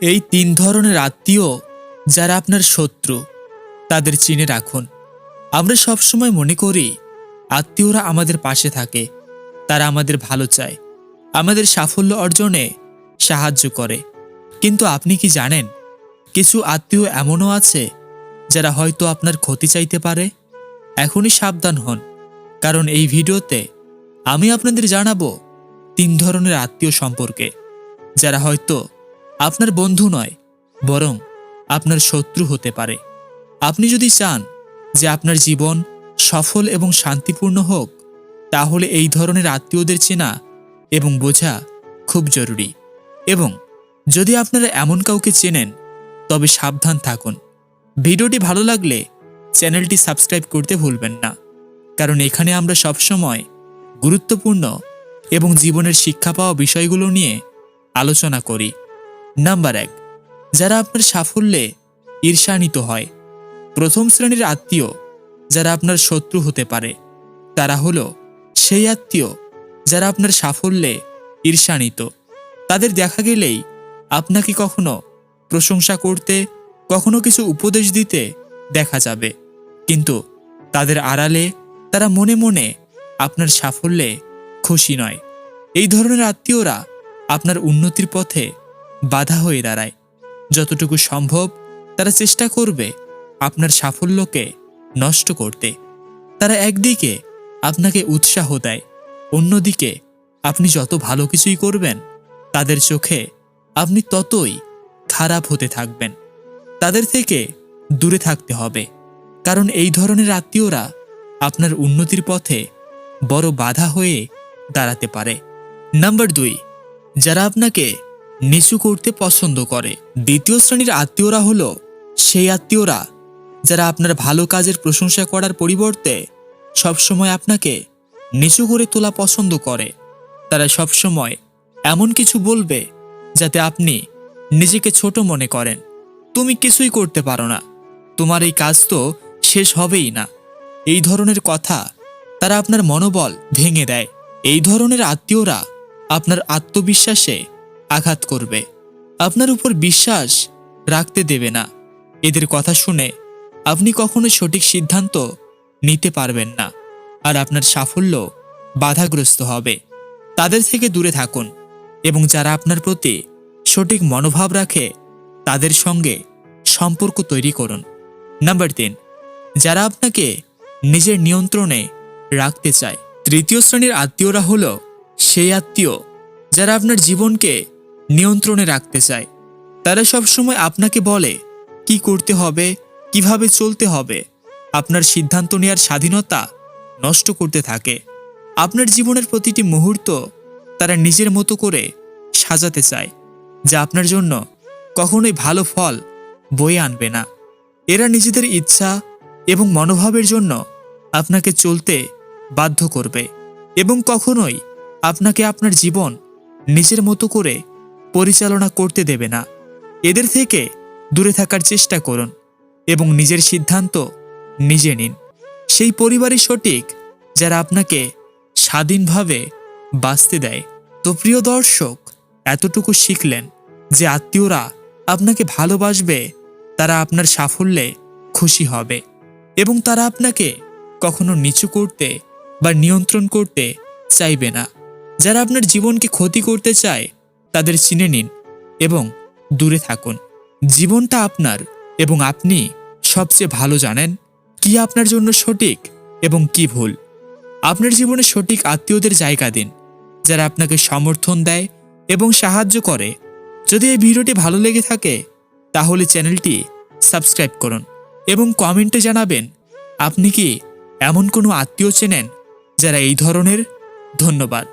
এই তিন ধরনের আত্মীয় যারা আপনার শত্রু, তাদের চিনে রাখুন। আমরা সবসময় মনে করি, আত্মীয়রা আমাদের পাশে থাকে, তারা আমাদের ভালো চায়, আমাদের সাফল্য অর্জনে সাহায্য করে। কিন্তু আপনি কি জানেন, কিছু আত্মীয় এমনও আছে যারা হয়তো আপনার ক্ষতি চাইতে পারে? এখনই সাবধান হন, কারণ এই ভিডিওতে আমি আপনাদের জানাব তিন ধরনের আত্মীয় সম্পর্কে, যারা হয়তো আপনার বন্ধু নয়, বরং আপনার শত্রু হতে পারে। আপনি যদি চান যে আপনার জীবন সফল এবং শান্তিপূর্ণ হোক, তাহলে এই ধরনের আত্মীয়দের চেনা এবং বোঝা খুব জরুরি। এবং যদি আপনারা এমন কাউকে চেনেন, তবে সাবধান থাকুন। ভিডিওটি ভালো লাগলে চ্যানেলটি সাবস্ক্রাইব করতে ভুলবেন না, কারণ এখানে আমরা সবসময় গুরুত্বপূর্ণ এবং জীবনের শিক্ষা পাওয়া বিষয়গুলো নিয়ে আলোচনা করি। নাম্বার এক, যারা আপনার সাফল্যে ঈর্ষান্বিত হয়। প্রথম শ্রেণির আত্মীয় যারা আপনার শত্রু হতে পারে, তারা হলো সেই আত্মীয় যারা আপনার সাফল্যে ঈর্ষান্বিত। তাদের দেখা গেলেই আপনাকে কখনো প্রশংসা করতে, কখনো কিছু উপদেশ দিতে দেখা যাবে। কিন্তু তাদের আড়ালে তারা মনে মনে আপনার সাফল্যে খুশি নয়। এই ধরনের আত্মীয়রা আপনার উন্নতির পথে বাধা হয়ে দাঁড়ায়। যতটুকু সম্ভব তারা চেষ্টা করবে আপনার সাফল্যকে নষ্ট করতে। তারা একদিকে আপনাকে উৎসাহ দেয়, অন্যদিকে আপনি যত ভালো কিছুই করবেন, তাদের চোখে আপনি ততই খারাপ হতে থাকবেন। তাদের থেকে দূরে থাকতে হবে, কারণ এই ধরনের আত্মীয়রা আপনার উন্নতির পথে বড় বাধা হয়ে দাঁড়াতে পারে। নাম্বার দুই, যারা আপনাকে নিচু করতে পছন্দ করে। দ্বিতীয় শ্রেণির আত্মীয়রা হলো সেই আত্মীয়রা যারা আপনার ভালো কাজের প্রশংসা করার পরিবর্তে সবসময় আপনাকে নিচু করে তোলা পছন্দ করে। তারা সবসময় এমন কিছু বলবে যাতে আপনি নিজেকে ছোট মনে করেন। তুমি কিছুই করতে পারো না। তোমার এই কাজ তো শেষ হবেই না। এই ধরনের কথা তারা আপনার মনোবল ভেঙে দেয়। এই ধরনের আত্মীয়রা আপনার আত্মবিশ্বাসে আঘাত করবে। আপনার উপর বিশ্বাস রাখতে দেবে না। এদের কথা শুনে আপনি কখনো সঠিক সিদ্ধান্ত নিতে পারবেন না আর আপনার সাফল্য বাধাগ্রস্ত হবে। তাদের থেকে দূরে থাকুন এবং যারা আপনার প্রতি সঠিক মনোভাব রাখে, তাদের সঙ্গে সম্পর্ক তৈরি করুন। নাম্বার তিন, যারা আপনাকে নিজের নিয়ন্ত্রণে রাখতে চায়। তৃতীয় শ্রেণির আত্মীয়রা হল সেই আত্মীয় যারা আপনার জীবনকে নিয়ন্ত্রণে রাখতে চায়। তারা সবসময় আপনাকে বলে, কি করতে হবে? কীভাবে চলতে হবে? আপনার সিদ্ধান্ত নেওয়ার স্বাধীনতা নষ্ট করতে থাকে। আপনার জীবনের প্রতিটি মুহূর্ত তারা নিজের মতো করে সাজাতে চায়, যা আপনার জন্য কখনোই ভালো ফল বয়ে আনবে না। এরা নিজেদের ইচ্ছা এবং মনোভাবের জন্য আপনাকে চলতে বাধ্য করবে এবং কখনোই আপনাকে আপনার জীবন নিজের মতো করে পরিচালনা করতে দেবে না। এদের থেকে দূরে থাকার চেষ্টা করুন এবং নিজের সিদ্ধান্ত নিজে নিন। সেই পরিবারই সঠিক যারা আপনাকে স্বাধীনভাবে বাঁচতে দেয়। তো প্রিয় দর্শক, এতটুকু শিখলেন যে আত্মীয়রা আপনাকে ভালোবাসবে, তারা আপনার সাফল্যে খুশি হবে এবং তারা আপনাকে কখনো নিচু করতে বা নিয়ন্ত্রণ করতে চাইবে না। যারা আপনার জীবনকে ক্ষতি করতে চায় তাদের চিনে নিন এবং দূরে থাকুন। জীবনটা আপনার এবং আপনি সবচেয়ে ভালো জানেন কি আপনার জন্য সঠিক এবং কি ভুল। আপনার জীবনে সঠিক আত্মীয়দের জায়গা দিন, যারা আপনাকে সমর্থন দেয় এবং সাহায্য করে। যদি এই ভিডিওটি ভালো লেগে থাকে, তাহলে চ্যানেলটি সাবস্ক্রাইব করুন এবং কমেন্টে জানাবেন, আপনি কি এমন কোনো আত্মীয় চেনেন যারা এই ধরনের? ধন্যবাদ।